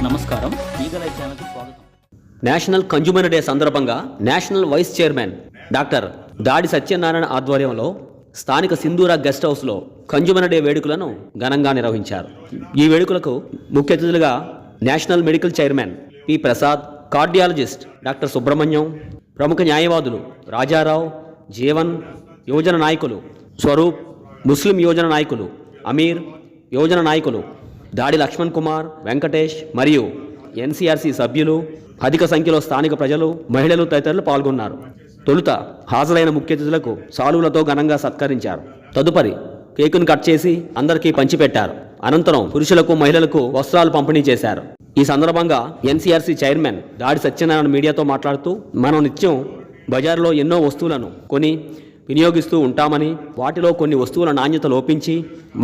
ఛానల్కి స్వాగతం. National consumer day సందర్భంగా national vice chairman doctor Dadi Satyanarayana ఆధ్వర్యంలో స్థానిక సింధూరా గెస్ట్ హౌస్లో కన్జ్యూమర్ డే వేడుకలను ఘనంగా నిర్వహించారు. ఈ వేడుకలకు ముఖ్య అతిథులుగా national medical chairman P. Prasad cardiologist doctor Subrahmanyam ప్రముఖ న్యాయవాదులు రాజారావు జీవన్ యువజన నాయకులు స్వరూప్ ముస్లిం యువజన నాయకులు అమీర్ యువజన నాయకులు దాడి లక్ష్మణ్ కుమార్ వెంకటేష్ మరియు ఎన్సీఆర్సీ సభ్యులు అధిక సంఖ్యలో స్థానిక ప్రజలు మహిళలు తదితరులు పాల్గొన్నారు. తొలుత హాజరైన ముఖ్య అతిథులకు సాలువులతో ఘనంగా సత్కరించారు. తదుపరి కేకును కట్ చేసి అందరికీ పంచిపెట్టారు. అనంతరం పురుషులకు మహిళలకు వస్త్రాలు పంపిణీ చేశారు. ఈ సందర్భంగా ఎన్సీఆర్సీ చైర్మన్ దాడి సత్యనారాయణ మీడియాతో మాట్లాడుతూ మనం నిత్యం బజారులో ఎన్నో వస్తువులను కొని వినియోగిస్తూ ఉంటామని వాటిలో కొన్ని వస్తువుల నాణ్యత లోపించి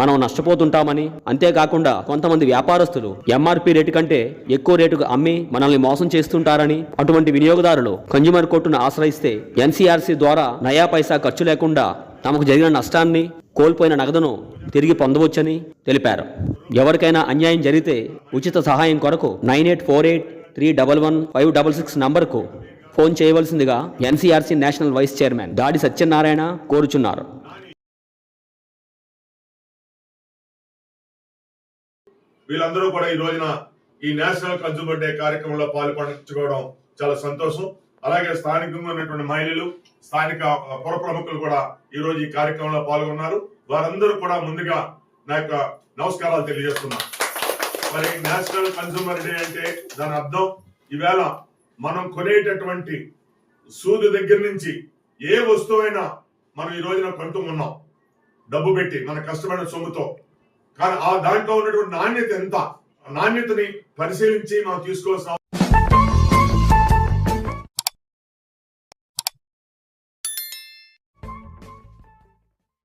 మనం నష్టపోతుంటామని. అంతేకాకుండా కొంతమంది వ్యాపారస్తులు ఎంఆర్పి రేటు కంటే ఎక్కువ రేటుకు అమ్మి మనల్ని మోసం చేస్తుంటారని అటువంటి వినియోగదారులు కన్జ్యూమర్ కోర్టును ఆశ్రయిస్తే ఎన్సీఆర్సీ ద్వారా నయా పైసా ఖర్చు లేకుండా తమకు జరిగిన నష్టాన్ని కోల్పోయిన నగదును తిరిగి పొందవచ్చని తెలిపారు. ఎవరికైనా అన్యాయం జరిగితే ఉచిత సహాయం కొరకు nine eight four eight three double one five double six నంబర్కు ఫోన్ చేయవలసిందిగా NCRC national vice chairman Dadi Satyanarayana కోరుచున్నారు. వీళ్ళందరూ కూడా ఈ రోజున ఈ నేషనల్ కన్సూమర్ డే కార్యక్రమంలో పాల్పంచుకోవడం చాలా సంతోషం. అలాగే స్థానికంగా ఉన్నటువంటి మహిళలు స్థానిక పుర ప్రముఖులు కూడా ఈ రోజు ఈ కార్యక్రమంలో పాల్గొన్నారు. వారందరూ కూడా ముందుగా నా యొక్క నమస్కారాలు తెలియజేస్తున్నారు మరి నేషనల్ కన్సూమర్ డే అంటే దాని అర్థం ఈవేళ మనం కొనేటటువంటి సూది దగ్గర నుంచి ఏ వస్తువైనా మనం ఈ రోజున కొంటూ ఉన్నాం. డబ్బు పెట్టి మన కష్టమైన సొమ్ముతో. కానీ ఆ దాంట్లో ఉన్నటువంటి నాణ్యత ఎంత? నాణ్యతని పరిశీలించి మనం తీసుకోవాల్సిన